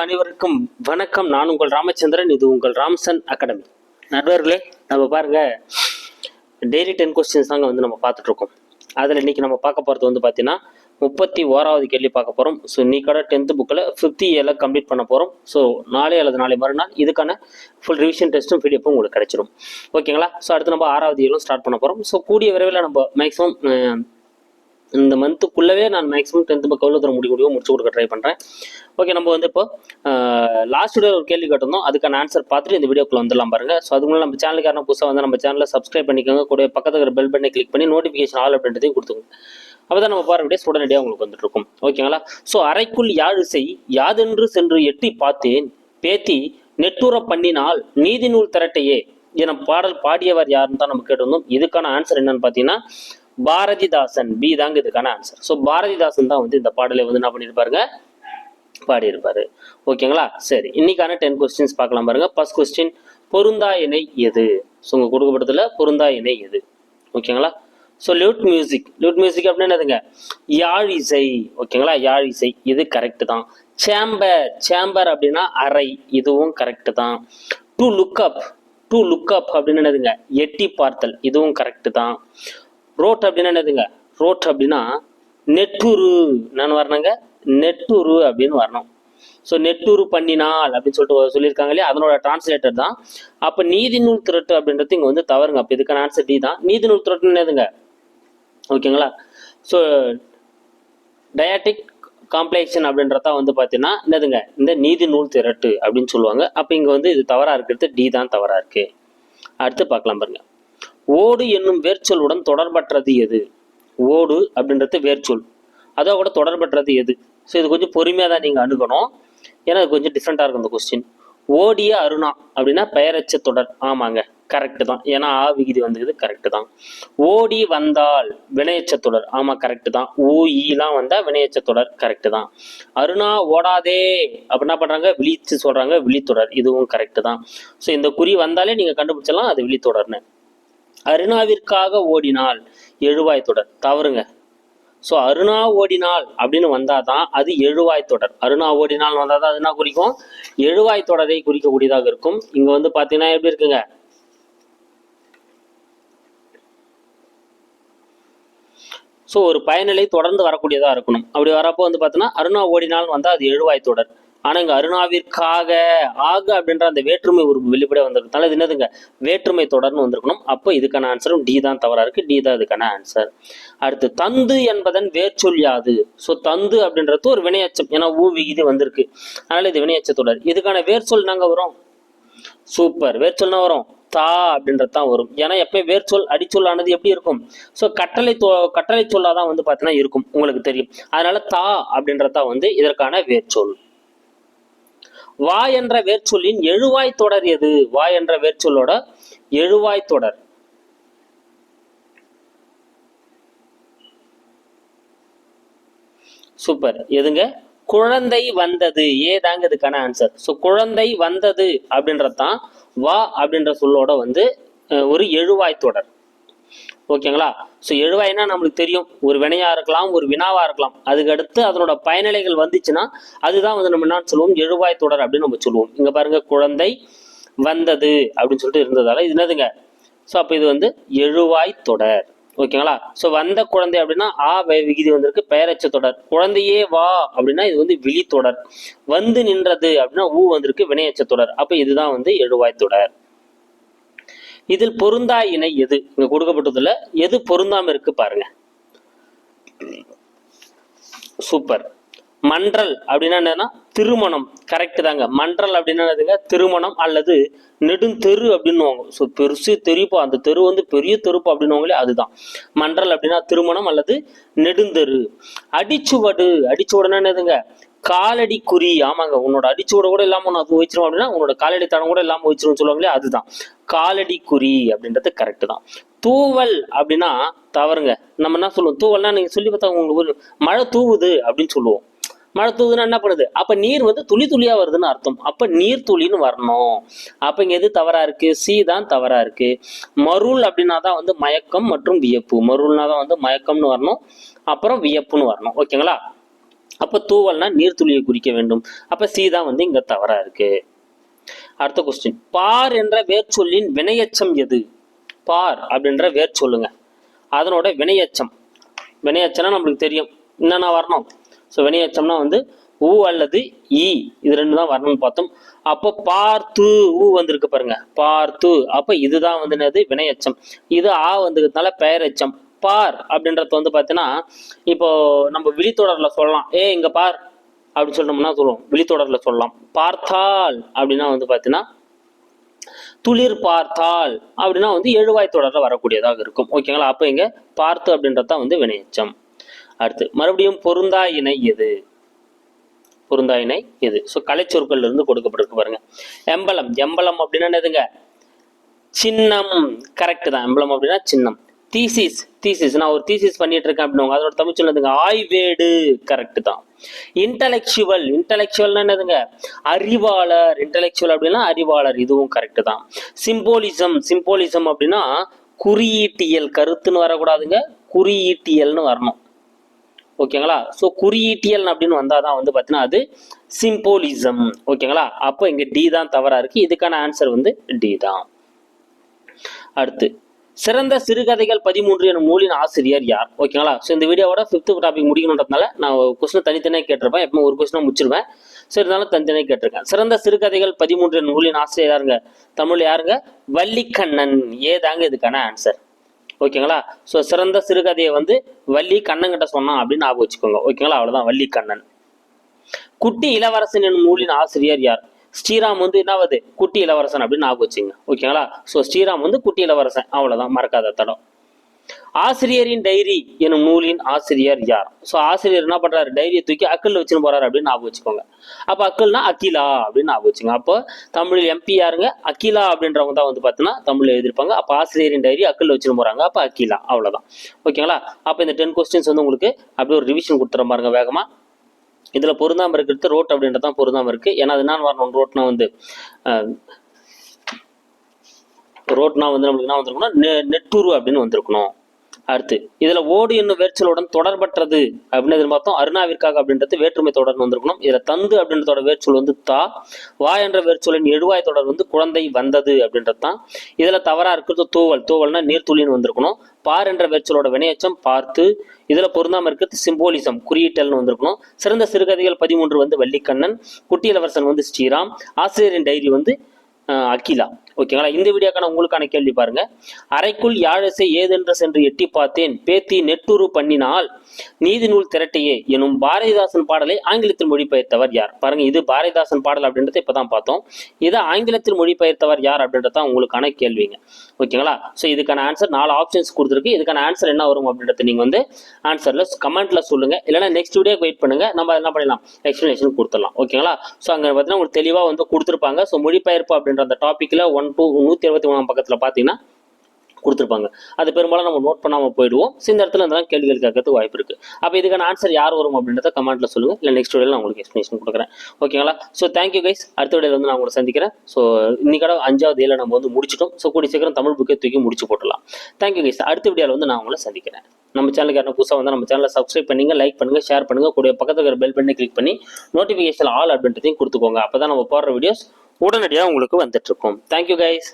அனைவருக்கும் வணக்கம். நான் உங்கள் ராமச்சந்திரன் இது உங்கள் ராம்சன் அகாடமி. நண்பர்களே நம்ம பாருங்க டெய்லி டென் கொஸ்டின்ஸ் தாங்க வந்து நம்ம பார்த்துட்டு இருக்கோம் அதில் இன்னைக்கு நம்ம பார்க்க போகிறது வந்து பார்த்தீங்கன்னா முப்பத்தி ஓராவது கேள்வி பார்க்க போகிறோம் ஸோ இன்னைக்கோட டென்த்து புக்கில் ஃபிஃப்த் இயரில் கம்ப்ளீட் பண்ண போகிறோம் ஸோ நாளை அல்லது நாளை மறுநாள் இதுக்கான ஃபுல் ரிவிஷன் டெஸ்ட்டும் பிடிஎஃப்பும் உங்களுக்கு கிடைச்சிரும். ஓகேங்களா ஸோ அடுத்து நம்ம ஆறாவது ஏழும் ஸ்டார்ட் பண்ண போகிறோம் ஸோ கூடிய விரைவில் நம்ம மேக்ஸிமம் இந்த மந்த்துக்குள்ளவே நான் மேக்ஸிமம் டென்த்து பக்கம் எவ்வளோ தூரம் முடிக்க முடியும் முடிச்சு கொடுக்க ட்ரை பண்ணுறேன் ஓகே நம்ம வந்து இப்போ லாஸ்ட் வீடியோ ஒரு கேள்வி கேட்டிருந்தோம். அதுக்கான ஆன்சர் பார்த்துட்டு இந்த வீடியோக்குள்ள வந்துடலாம் பாருங்க. ஸோ அதுக்கு நம்ம சேனலுக்கு புதுசாக வந்து நம்ம சேனலை சப்ஸ்கிரைப் பண்ணிக்கோங்க. கூட பக்கத்தில் இருக்கிற பெல் பட்டனை கிளிக் பண்ணி நோட்டிஃபிகேஷன் ஆல் அப்படின்றதையும் கொடுத்துங்க அப்போ தான் நம்ம பாரு வீடியோஸ் உடனடியாக உங்களுக்கு வந்துட்டு இருக்கும். ஓகேங்களா ஸோ அறைக்குள் செய் யாதென்று சென்று எட்டி பார்த்தேன். பேத்தி நெட்டுற பண்ணினால் நீதி நூல் திரட்டையே. என பாடல் பாடியவர் யாருன்னு தான் நம்ம கேட்டிருந்தோம். இதுக்கான ஆன்சர் என்னன்னு பார்த்தீங்கன்னா பாரதிதாசன் பி தாங்க இதுக்கான ஆன்சர் ஸோ பாரதிதாசன் தான் வந்து இந்த பாடலை வந்து என்ன பண்ணியிருப்பாருங்க? பாடியிருப்பாரு. ஓகேங்களா? சரி இன்னைக்கான டென் கொஸ்டின்ஸ் பார்க்கலாம் பாருங்க. ஃபர்ஸ்ட் கொஸ்டின் பொருந்தா இணை எது? ஸோ உங்கள் கொடுக்கப்பட்டதுல பொருந்தா இணை எது? ஓகேங்களா? So lute music lute music அப்படின்னு என்னதுங்க? யாழ் இசை. ஓகேங்களா? யாழ் இசை. இது கரெக்டு தான். சேம்பர் சேம்பர் அப்படின்னா அறை. இதுவும் கரெக்டு தான். To look up to look up அப்படின்னு என்னதுங்க? எட்டி பார்த்தல். இதுவும் கரெக்டு தான். ரோட் அப்படின்னா என்னதுங்க? ரோட் அப்படின்னா நெட்டுரு. நான் வரணுங்க? நெட்டுரு அப்படின்னு வரணும். ஸோ நெட்டுரு பண்ணினால் அப்படின்னு சொல்லிட்டு சொல்லியிருக்காங்க இல்லையா? அதனோட டிரான்ஸ்லேட்டர் தான். அப்போ நீதி நூல் திரட்டு அப்படின்றது இங்கே வந்து தவறுங்க. அப்போ இதுக்கான ஆன்சர் டி தான். நீதி நூல் திரட்டுன்னு என்னதுங்க? ஓகேங்களா? ஸோ டயாட்டிக் காம்ப்ளெக்ஷன் அப்படின்றதா வந்து பார்த்தீங்கன்னா என்னதுங்க? இந்த நீதி நூல் திரட்டு அப்படின்னு சொல்லுவாங்க. அப்போ இங்கே வந்து இது தவறாக இருக்கிறது டி தான் தவறாக இருக்குது அடுத்து பார்க்கலாம் பாருங்கள் ஓடு என்னும் வேர்ச்சொல்லுடன் தொடர்பற்றது எது? ஓடு அப்படின்றது வேர்ச்சொல். அதோட கூட தொடர்பற்றது எது? ஸோ இது கொஞ்சம் பொறுமையாக தான் நீங்கள் அணுகணும். ஏன்னா அது கொஞ்சம் டிஃப்ரெண்ட்டாக இருக்கும் இந்த கொஸ்டின் ஓடிய அருணா அப்படின்னா பெயரச்ச தொடர். ஆமாங்க கரெக்டு தான். ஏன்னா ஆ விகுதி வந்தது கரெக்டு தான். ஓடி வந்தால் வினையச்ச தொடர். ஆமாம் கரெக்டு தான். ஊ ஈலாம் வந்தால் வினையச்ச தொடர் கரெக்டு தான். அருணா ஓடாதே அப்படி என்ன பண்ணுறாங்க விழித்து சொல்கிறாங்க விழித்தொடர். இதுவும் கரெக்டு தான். ஸோ இந்த குறி வந்தாலே நீங்கள் கண்டுபிடிச்சலாம் அது விழித்தொடர்னு. அருணாவிற்காக ஓடினால் எழுவாய் தொடர். தவறுங்க. ஸோ அருணா ஓடினால் அப்படின்னு வந்தாதான் அது எழுவாய் தொடர். அருணா ஓடினால் வந்தாதான் அது என்ன குறிக்கும்? எழுவாய் தொடரை குறிக்கக்கூடியதாக இருக்கும். இங்க வந்து பாத்தீங்கன்னா எப்படி இருக்குங்க? ஸோ ஒரு பயனிலை தொடர்ந்து வரக்கூடியதாக இருக்கணும். அப்படி வரப்போ வந்து பார்த்தீங்கன்னா அருணா ஓடினால் வந்தால் அது எழுவாய் தொடர். ஆனால் இங்கே அருணாவிற்காக ஆக அப்படின்ற அந்த வேற்றுமை ஒரு வெளிப்படையாக வந்திருக்கனால இது என்னதுங்க? வேற்றுமை தொடர்ந்து வந்திருக்கணும். அப்போ இதுக்கான ஆன்சரும் டி தான் தவறாக இருக்குது டி தான் இதுக்கான ஆன்சர் அடுத்து தந்து என்பதன் வேர்ச்சொல் யாது? ஸோ தந்து அப்படின்றது ஒரு வினையச்சம். ஏன்னா ஊ விகிதி வந்திருக்கு. அதனால் இது வினையச்சத்தொடர் இதுக்கான வேர்ச்சொல் நாங்கள் வரும்? சூப்பர் வேர்ச்சொல்னா வரும்? தா அப்படின்றது தான் வரும். ஏன்னா எப்பயும் வேர்ச்சொல் அடிச்சொல்லானது எப்படி இருக்கும்? ஸோ கட்டளை தொ கட்டளை சொல்லாதான் வந்து பார்த்தீங்கன்னா இருக்கும். உங்களுக்கு தெரியும். அதனால தா அப்படின்றது தான் வந்து இதற்கான வேர்ச்சொல். வா என்ற வேர்ச்சொல்லின் எழுவாய் தொடர் எது? வா என்ற வேர்ச்சொல்லோட எழுவாய் தொடர். சூப்பர் எதுங்க? குழந்தை வந்தது. ஏதாங்க இதுக்கான ஆன்சர் ஸோ குழந்தை வந்தது அப்படின்றது தான் வா அப்படின்ற சொல்லோட வந்து ஒரு எழுவாய் தொடர். ஓகேங்களா? ஸோ எழுவாய்னா நம்மளுக்கு தெரியும்? ஒரு வினையாக இருக்கலாம் ஒரு வினாவாக இருக்கலாம். அதுக்கு அடுத்து அதனோட பயனிலைகள் வந்துச்சுன்னா அதுதான் வந்து நம்ம என்ன சொல்லுவோம்? எழுவாய் தொடர் அப்படின்னு நம்ம சொல்லுவோம். இங்கே பாருங்க குழந்தை வந்தது அப்படின்னு சொல்லிட்டு இருந்ததால இது என்னதுங்க? ஸோ அப்போ இது வந்து எழுவாய் தொடர். ஓகேங்களா? ஸோ வந்த குழந்தை அப்படின்னா ஆ வே- விகுதி வந்திருக்கு பெயரச்ச தொடர். குழந்தையே வா அப்படின்னா இது வந்து விழி தொடர். வந்து நின்றது அப்படின்னா ஊ வந்திருக்கு வினையச்ச தொடர். அப்போ இதுதான் வந்து எழுவாய் தொடர். இதில் பொருந்தா இணை எது? இங்க கொடுக்கப்பட்டதுல எது பொருந்தாம இருக்கு பாருங்க. சூப்பர். மன்றல் அப்படின்னா என்னன்னா திருமணம். கரெக்ட் தாங்க. மன்றல் அப்படின்னா என்னதுங்க? திருமணம் அல்லது நெடுந்தெரு அப்படின்னுவாங்க. ஸோ பெருசு தெருப்பா அந்த தெரு வந்து பெரிய தெருப்பு அப்படின்னுவாங்களே அதுதான். மன்றல் அப்படின்னா திருமணம் அல்லது நெடுந்தெரு. அடிச்சுவடு. அடிச்சுவடுனா என்னதுங்க? காலடி குறி ஆமாங்க. உன்னோட அடிச்சோட கூட இல்லாம ஒன்று அது வச்சிரும் அப்படின்னா உன்னோட காலடி தடம் கூட இல்லாம வச்சிரும் சொல்லுவாங்களே அதுதான். காலடி குறி அப்படின்றது கரெக்டு தான். தூவல் அப்படின்னா தவறுங்க. நம்ம என்ன சொல்லுவோம்? தூவல்னா நீங்க சொல்லி பார்த்தா உங்களுக்கு மழை தூவுது அப்படின்னு சொல்லுவோம். மழை தூவுதுன்னா என்ன பண்ணுது? அப்ப நீர் வந்து துளி துளியா வருதுன்னு அர்த்தம். அப்ப நீர் துளின்னு வரணும். அப்ப இங்க எது தவறா இருக்கு? சி தான் தவறா இருக்கு. மருள் அப்படின்னா தான் வந்து மயக்கம் மற்றும் வியப்பு. மருள்னா தான் வந்து மயக்கம்னு வரணும். அப்புறம் வியப்புன்னு வரணும். ஓகேங்களா? அப்போ தூவல்னா நீர்த்துளியை குறிக்க வேண்டும். அப்போ சி தான் வந்து இங்கே தவறாக இருக்கு. அடுத்த கொஸ்டின் பார் என்ற வேர்ச்சொல்லின் வினையச்சம் எது? பார் அப்படின்ற வேர் சொல்லுங்க அதனோட வினையச்சம். வினையச்சம்னா நம்மளுக்கு தெரியும். என்னென்ன வரணும்? ஸோ வினையச்சம்னா வந்து ஊ அல்லது ஈ. இது ரெண்டு தான் வரணும்னு பார்த்தோம். அப்போ பார்த்து ஊ வந்திருக்கு பாருங்க. பார்த்து அப்போ இதுதான் வந்து என்னது? வினையச்சம். இது ஆ வந்ததுனால பெயரச்சம். பார் அப்படின்றது வந்து பார்த்தீங்கன்னா இப்போ நம்ம விழித்தொடரில் சொல்லலாம். ஏ இங்கே பார் அப்படின்னு சொன்னோம்னா சொல்லுவோம்? விழித்தொடரில் சொல்லலாம். பார்த்தால் அப்படின்னா வந்து பார்த்தீங்கன்னா துளிர் பார்த்தால் அப்படின்னா வந்து எழுவாய் தொடரில் வரக்கூடியதாக இருக்கும். ஓகேங்களா அப்போ இங்கே பார்த்து அப்படின்றது தான் வந்து வினையச்சம். அடுத்து மறுபடியும் பொருந்தா இணை எது? பொருந்தா இணை எது? ஸோ கலைச்சொற்கள் இருந்து கொடுக்கப்பட்டிருக்கு பாருங்க. எம்பலம். எம்பலம் அப்படின்னா என்னதுங்க? சின்னம். கரெக்ட் தான். எம்பலம் அப்படின்னா சின்னம். தீசிஸ் தீசிஸ் நான் ஒரு தீசிஸ் பண்ணிட்டு இருக்கேன் அப்படின்னு அதோட தமிழ் சொன்னதுங்க ஆய்வேடு. கரெக்ட் தான். இன்டலெக்சுவல் இன்டலெக்சுவல்னா என்னதுங்க? அறிவாளர். இன்டலெக்சுவல் அப்படின்னா அறிவாளர். இதுவும் கரெக்ட் தான். சிம்போலிசம் சிம்போலிசம் அப்படின்னா குறியீட்டியல். கருத்துன்னு வரக்கூடாதுங்க. குறியீட்டியல்னு வரணும். ஓகேங்களா? ஸோ குறியீட்டியல் அப்படின்னு வந்தால் தான் வந்து பார்த்தீங்கன்னா அது சிம்போலிசம் ஓகேங்களா? அப்போ இங்கே டி தான் தவறா இருக்கு. இதுக்கான ஆன்சர் வந்து டி தான். அடுத்து சிறந்த சிறுகதைகள் பதிமூன்று எனும் நூலின் ஆசிரியர் யார்? ஓகேங்களா ஸோ இந்த வீடியோவோட ஃபிஃப்த் டாபிக் முடிக்கணுன்றதுனால நான் கொஸ்டினை தனித்தனியாக கேட்டிருப்பேன். எப்பவும் ஒரு கொஸ்டினாக முடிச்சிருவேன். ஸோ இருந்தாலும் தனித்தனியாக கேட்டிருக்கேன். சிறந்த சிறுகதைகள் பதிமூன்று எனும் நூலின் ஆசிரியர் யாருங்க? தமிழ் யாருங்க? வள்ளிக்கண்ணன். ஏதாங்க இதுக்கான ஆன்சர் ஓகேங்களா ஸோ சிறந்த சிறுகதையை வந்து வள்ளி கண்ணங்கிட்ட சொன்னான் அப்படின்னு ஞாபகம் வச்சுக்கோங்க. ஓகேங்களா அவ்வளோதான் வள்ளி கண்ணன் குட்டி இளவரசன் எனும் நூலின் ஆசிரியர் யார்? ஸ்ரீராம் வந்து என்னாவது குட்டி இளவரசன் அப்படின்னு ஞாபகம் வச்சுங்க. ஓகேங்களா ஸோ ஸ்ரீராம் வந்து குட்டி இளவரசன். அவ்வளோதான் மறக்காத தடம். ஆசிரியரின் டைரி எனும் நூலின் ஆசிரியர் யார்? ஸோ ஆசிரியர் என்ன பண்றாரு? டைரியை தூக்கி அக்கல் வச்சுன்னு போறாரு அப்படின்னு ஞாபகம் வச்சுக்கோங்க. அப்போ அக்கல்னா அகிலா அப்படின்னு ஞாபகம் வச்சுங்க. அப்போ தமிழில் எம்பி யாருங்க? அகிலா அப்படின்றவங்க தான் வந்து பார்த்தீங்கன்னா தமிழில் எழுதியிருப்பாங்க. அப்போ ஆசிரியரின் டைரி அக்கல்ல வச்சுன்னு போறாங்க. அப்போ அகிலா. அவ்வளோதான் ஓகேங்களா அப்போ இந்த டென் கொஸ்டின்ஸ் வந்து உங்களுக்கு அப்படியே ஒரு ரிவிஷன் கொடுத்துற பாருங்க வேகமாக இதில் பொருந்தாமல் இருக்கிறது ரோட் அப்படின்றது தான் பொருந்தாமல் இருக்குது ஏன்னா அது என்ன வரணும். ரோட்னா வந்து ரோட்னா வந்து நம்மளுக்கு என்ன வந்திருக்கணும் நெ நெட்டுரு அப்படின்னு வந்திருக்கணும். அடுத்து இதுல ஓடு என்னும் வேர்ச்சலுடன் தொடர்பற்றது அப்படின்னு எதிர் பார்த்தோம் அருணாவிற்காக அப்படின்றது வேற்றுமை தொடர்னு வந்திருக்கணும். இதுல தந்து அப்படின்றதோட வேர்ச்சொல் வந்து தா வா என்ற வேர்ச்சொலின் எழுவாய் தொடர் வந்து குழந்தை வந்தது அப்படின்றது தான். இதுல தவறா இருக்கிறது தூவல். தூவல்னா நீர்த்துளின்னு வந்திருக்கணும். பார் என்ற வேர்ச்சலோட வினையச்சம் பார்த்து இதுல பொருந்தாம இருக்கிறது சிம்போலிசம் குறியீட்டல்னு வந்திருக்கணும். சிறந்த சிறுகதைகள் பதிமூன்று வந்து வள்ளிக்கண்ணன் குட்டி இளவரசன் வந்து ஸ்ரீராம் ஆசிரியரின் டைரி வந்து அகிலா. ஓகேங்களா? இந்த வீடியோக்கான உங்களுக்கான கேள்வி பாருங்க. அறைக்குள் யாழசை ஏதென்று சென்று எட்டி பார்த்தேன். பேத்தி நெட்டுரு பண்ணினால் நீதி நூல் திரட்டையே எனும் பாரதிதாசன் பாடலை ஆங்கிலத்தில் மொழிபெயர்த்தவர் யார்? பாருங்க இது பாரதிதாசன் பாடல் அப்படின்றத இப்பதான் பார்த்தோம். இதை ஆங்கிலத்தில் மொழிபெயர்த்தவர் யார் அப்படின்றத உங்களுக்கான கேள்விங்க. ஓகேங்களா? ஸோ இதுக்கான ஆன்சர் நாலு ஆப்ஷன்ஸ் கொடுத்துருக்கு. இதுக்கான ஆன்சர் என்ன வரும் அப்படின்றத நீங்க வந்து ஆன்சர்ல கமெண்ட்ல சொல்லுங்க. இல்லைன்னா நெக்ஸ்ட் வீடியோ வெயிட் பண்ணுங்க. நம்ம என்ன பண்ணலாம்? எக்ஸ்பிளனேஷன் கொடுத்துடலாம். ஓகேங்களா? ஸோ அங்க பார்த்தீங்கன்னா உங்களுக்கு தெளிவா வந்து கொடுத்துருப்பாங்க. ஸோ மொழிபெயர்ப்பு அப்படின்ற அந்த டாபிக்ல ஒன் டூ நூத்தி இருபத்தி மூணாம் பக்கத்தில் பார்த்தீங்கன்னா கொடுத்துருப்பாங்க. அது பெரும்பாலும் நம்ம நோட் பண்ணாமல் போயிடுவோம். ஸோ இந்த இடத்துல இருந்தாலும் கேள்விகள் கேட்கறதுக்கு வாய்ப்பு இருக்குது அப்போ இதுக்கான ஆன்சர் யார் வரும் அப்படின்றத கமெண்ட்டில் சொல்லுங்கள் இல்லை நெக்ஸ்ட் வீடியோவில் நான் உங்களுக்கு எக்ஸ்பிளேஷன் கொடுக்குறேன். ஓகேங்களா ஸோ தேங்க்யூ கைஸ் அடுத்த வீடியோவில் வந்து நான் உங்களை சந்திக்கிறேன். ஸோ இன்னைக்கோட அஞ்சாவது ஏழை நம்ம வந்து முடிச்சிட்டோம். ஸோ கூடி சீக்கிரம் தமிழ் புக்கே தூக்கி முடிச்சு போட்டலாம் தேங்க்யூ கைஸ் அடுத்த வீடியோவில் வந்து நான் உங்களை சந்திக்கிறேன். நம்ம சேனலுக்கு யாரும் புதுசாக வந்தால் நம்ம சேனலை சப்ஸ்கிரைப் பண்ணுங்க லைக் பண்ணுங்க ஷேர் பண்ணுங்க. கூட பக்கத்தில் இருக்கிற பெல் பண்ணி கிளிக் பண்ணி நோட்டிஃபிகேஷன் ஆல் அப்படின்றதையும் கொடுத்துக்கோங்க. அப்போ தான் நம்ம போடுற வீடியோஸ் உடனடியாக உங்களுக்கு வந்துட்டு இருக்கும். Thank you guys